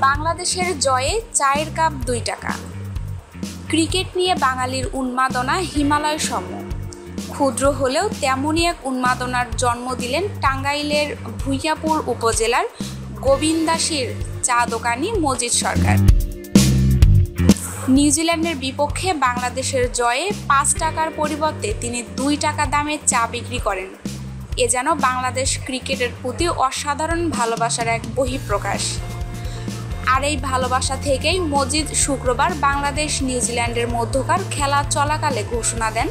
বাংলাদেশের জয়ে চায়ের কাপ দুই টাকা। ক্রিকেট নিয়ে বাঙালির উন্মাদনা হিমালয় সম ক্ষুদ্র হলেও তেমনই এক উন্মাদনার জন্ম দিলেন টাঙ্গাইলের ভুইয়াপুর উপজেলার গোবিন্দাসীর চা দোকানি মজিদ সরকার। নিউজিল্যান্ডের বিপক্ষে বাংলাদেশের জয়ে পাঁচ টাকার পরিবর্তে তিনি দুই টাকা দামে চা বিক্রি করেন। এ যেন বাংলাদেশ ক্রিকেটের প্রতি অসাধারণ ভালোবাসার এক বহিঃপ্রকাশ। আর এই ভালোবাসা থেকেই মজিদ শুক্রবার বাংলাদেশ নিউজিল্যান্ডের মধ্যকার খেলা চলাকালে ঘোষণা দেন,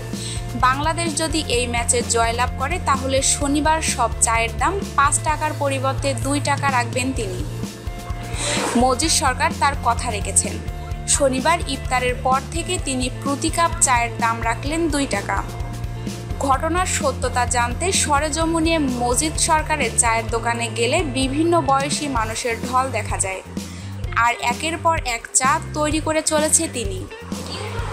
বাংলাদেশ যদি এই ম্যাচে জয়লাভ করে, তাহলে শনিবার সব চায়ের দাম পাঁচ টাকার পরিবর্তে দুই টাকা রাখবেন তিনি। মজিদ সরকার তার কথা রেখেছেন, শনিবার ইফতারের পর থেকে তিনি প্রতি কাপ চায়ের দাম রাখলেন দুই টাকা। ঘটনার সত্যতা জানতে সরেজমুনিয়ে মজিদ সরকারের চায়ের দোকানে গেলে বিভিন্ন বয়সী মানুষের ঢল দেখা যায়। আর একের পর এক চা তৈরি করে চলেছে তিনি।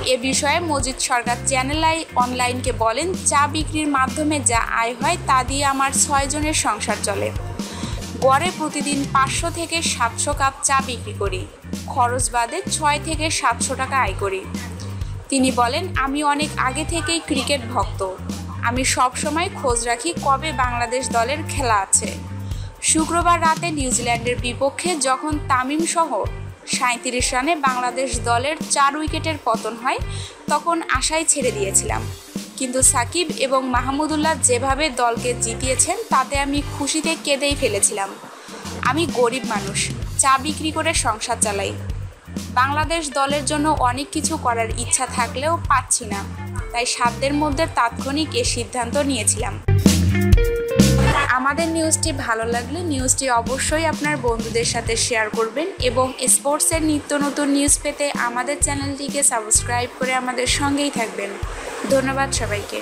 এ বিষয়ে মজিদ সরকার চ্যানেল আই অনলাইনকে বলেন, চা বিক্রির মাধ্যমে যা আয় হয় তা দিয়ে আমার ছয়জনের সংসার চলে। গড়ে প্রতিদিন পাঁচশো থেকে সাতশো কাপ চা বিক্রি করি। খরচ বাদে ছয় থেকে সাতশো টাকা আয় করি। তিনি বলেন, আমি অনেক আগে থেকেই ক্রিকেট ভক্ত। আমি সব সময় খোঁজ রাখি কবে বাংলাদেশ দলের খেলা আছে। শুক্রবার রাতে নিউজিল্যান্ডের বিপক্ষে যখন তামিম সহ সাঁত্রিশ রানে বাংলাদেশ দলের চার উইকেটের পতন হয়, তখন আশাই ছেড়ে দিয়েছিলাম। কিন্তু সাকিব এবং মাহমুদুল্লাহ যেভাবে দলকে জিতিয়েছেন, তাতে আমি খুশিতে কেঁদেই ফেলেছিলাম। আমি গরিব মানুষ, চা বিক্রি করে সংসার চালাই। বাংলাদেশ দলের জন্য অনেক কিছু করার ইচ্ছা থাকলেও পাচ্ছি না, তাই সাধ্যের মধ্যে তাৎক্ষণিক এ সিদ্ধান্ত নিয়েছিলাম। আমাদের নিউজটি ভালো লাগলে নিউজটি অবশ্যই আপনার বন্ধুদের সাথে শেয়ার করবেন এবং স্পোর্টসের নিত্য নতুন নিউজ পেতে আমাদের চ্যানেলটিকে সাবস্ক্রাইব করে আমাদের সঙ্গেই থাকবেন। ধন্যবাদ সবাইকে।